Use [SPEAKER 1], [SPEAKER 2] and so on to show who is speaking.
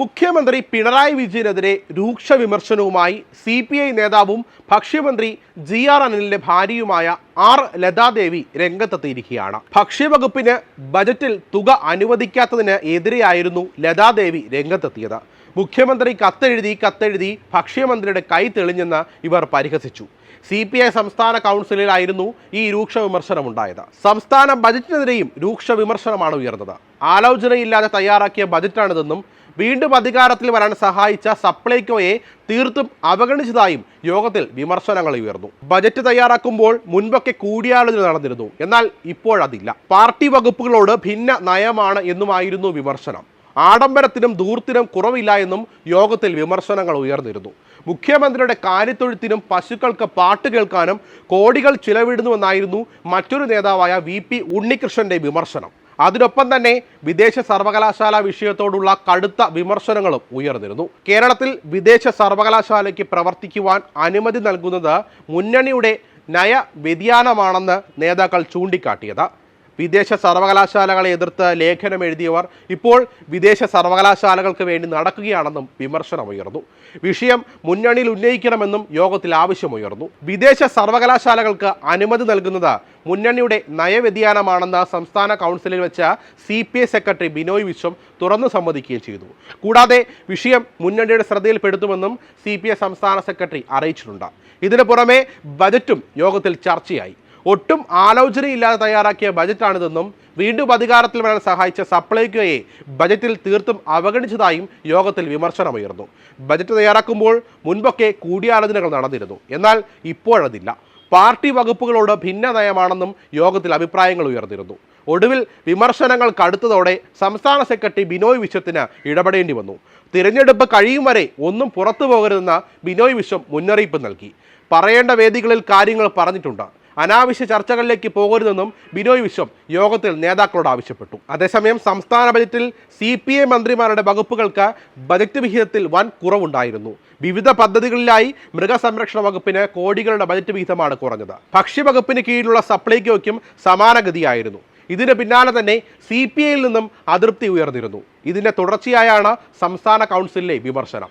[SPEAKER 1] മുഖ്യമന്ത്രി പിണറായി വിജയനെതിരെ രൂക്ഷ വിമർശനവുമായി സി പി ഐ നേതാവും ഭക്ഷ്യമന്ത്രി ജി ആർ അനിലിന്റെ ഭാര്യയുമായ ആർ ലതാദേവി രംഗത്തെത്തിയിരിക്കുകയാണ്. ഭക്ഷ്യവകുപ്പിന് ബജറ്റിൽ തുക അനുവദിക്കാത്തതിന് എതിരെയായിരുന്നു ലതാദേവി രംഗത്തെത്തിയത്. മുഖ്യമന്ത്രി കത്തെഴുതി കത്തെഴുതി ഭക്ഷ്യമന്ത്രിയുടെ കൈ തെളിഞ്ഞെന്ന് ഇവർ പരിഹസിച്ചു. സി പി ഐ സംസ്ഥാന കൗൺസിലിലായിരുന്നു ഈ രൂക്ഷ വിമർശനമുണ്ടായത്. സംസ്ഥാന ബജറ്റിനെതിരെയും രൂക്ഷ വിമർശനമാണ് ഉയർന്നത്. ആലോചനയില്ലാതെ തയ്യാറാക്കിയ ബജറ്റാണിതെന്നും വീണ്ടും അധികാരത്തിൽ വരാൻ സഹായിച്ച സപ്ലൈകോയെ തീർത്തും അവഗണിച്ചതായും യോഗത്തിൽ വിമർശനങ്ങൾ ഉയർന്നു. ബജറ്റ് തയ്യാറാക്കുമ്പോൾ മുൻപൊക്കെ കൂടിയാലോചന നടന്നിരുന്നു. എന്നാൽ ഇപ്പോഴതില്ല പാർട്ടി വകുപ്പുകളോട് ഭിന്ന നയമാണ് എന്നുമായിരുന്നു വിമർശനം. ആഡംബരത്തിനും ദൂർത്തിനും കുറവില്ല എന്നും യോഗത്തിൽ വിമർശനങ്ങൾ ഉയർന്നിരുന്നു. മുഖ്യമന്ത്രിയുടെ കാര്യത്തൊഴുത്തിനും പശുക്കൾക്ക് പാട്ട് കേൾക്കാനും കോടികൾ ചിലവിടുന്നുവെന്നായിരുന്നു മറ്റൊരു നേതാവായ വി പി ഉണ്ണികൃഷ്ണന്റെ വിമർശനം. അതിനൊപ്പം തന്നെ വിദേശ സർവകലാശാല വിഷയത്തോടുള്ള കടുത്ത വിമർശനങ്ങളും ഉയർന്നിരുന്നു. കേരളത്തിൽ വിദേശ സർവകലാശാലയ്ക്ക് പ്രവർത്തിക്കുവാൻ അനുമതി നൽകുന്നത് മുന്നണിയുടെ നയ വ്യതിയാനമാണെന്ന് നേതാക്കൾ ചൂണ്ടിക്കാട്ടിയത്. വിദേശ സർവകലാശാലകളെ എതിർത്ത് ലേഖനം എഴുതിയവർ ഇപ്പോൾ വിദേശ സർവകലാശാലകൾക്ക് വേണ്ടി നടക്കുകയാണെന്നും വിമർശനമുയർന്നു. വിഷയം മുന്നണിയിൽ ഉന്നയിക്കണമെന്നും യോഗത്തിൽ ആവശ്യമുയർന്നു. വിദേശ സർവകലാശാലകൾക്ക് അനുമതി നൽകുന്നത് മുന്നണിയുടെ നയവ്യതിയാനമാണെന്ന് സംസ്ഥാന കൗൺസിലിൽ വെച്ച C P I secretary Binoy Viswam തുറന്നു സമ്മതിക്കുകയും ചെയ്തു. കൂടാതെ വിഷയം മുന്നണിയുടെ ശ്രദ്ധയിൽപ്പെടുത്തുമെന്നും സി പി ഐ സംസ്ഥാന സെക്രട്ടറി അറിയിച്ചിട്ടുണ്ട്. ഇതിനു പുറമെ ബജറ്റും യോഗത്തിൽ ചർച്ചയായി. ഒട്ടും ആലോചനയില്ലാതെ തയ്യാറാക്കിയ ബജറ്റാണിതെന്നും വീണ്ടും അധികാരത്തിൽ വരാൻ സഹായിച്ച സപ്ലൈകോയെ ബജറ്റിൽ തീർത്തും അവഗണിച്ചതായും യോഗത്തിൽ വിമർശനമുയർന്നു. ബജറ്റ് തയ്യാറാക്കുമ്പോൾ മുൻപൊക്കെ കൂടിയാലോചനകൾ നടന്നിരുന്നു. എന്നാൽ ഇപ്പോഴതില്ല. പാർട്ടി വകുപ്പുകളോട് ഭിന്ന നയമാണെന്നും യോഗത്തിൽ അഭിപ്രായങ്ങൾ ഉയർന്നിരുന്നു. ഒടുവിൽ വിമർശനങ്ങൾ കടുത്തതോടെ സംസ്ഥാന സെക്രട്ടറി ബിനോയ് വിശ്വത്തിന് ഇടപെടേണ്ടി വന്നു. തിരഞ്ഞെടുപ്പ് കഴിയും വരെ ഒന്നും പുറത്തു പോകരുതെന്ന് ബിനോയ് വിശ്വം മുന്നറിയിപ്പ് നൽകി. പറയേണ്ട വേദികളിൽ കാര്യങ്ങൾ പറഞ്ഞിട്ടുണ്ട്. അനാവശ്യ ചർച്ചകളിലേക്ക് പോകരുതെന്നും ബിനോയ് വിശ്വം യോഗത്തിൽ നേതാക്കളോട് ആവശ്യപ്പെട്ടു. അതേസമയം സംസ്ഥാന ബജറ്റിൽ സി പി ഐ മന്ത്രിമാരുടെ വകുപ്പുകൾക്ക് ബജറ്റ് വിഹിതത്തിൽ വൻ കുറവുണ്ടായിരുന്നു. വിവിധ പദ്ധതികളിലായി മൃഗസംരക്ഷണ വകുപ്പിന് കോടികളുടെ ബജറ്റ് വിഹിതമാണ് കുറഞ്ഞത്. ഭക്ഷ്യവകുപ്പിന് കീഴിലുള്ള സപ്ലൈകോയ്ക്കും സമാനഗതിയായിരുന്നു ഇതിന് പിന്നാലെ തന്നെ സി പി ഐയിൽ നിന്നും അതൃപ്തി ഉയർന്നിരുന്നു. ഇതിന്റെ തുടർച്ചയായാണ് സംസ്ഥാന കൗൺസിലിലെ വിമർശനം.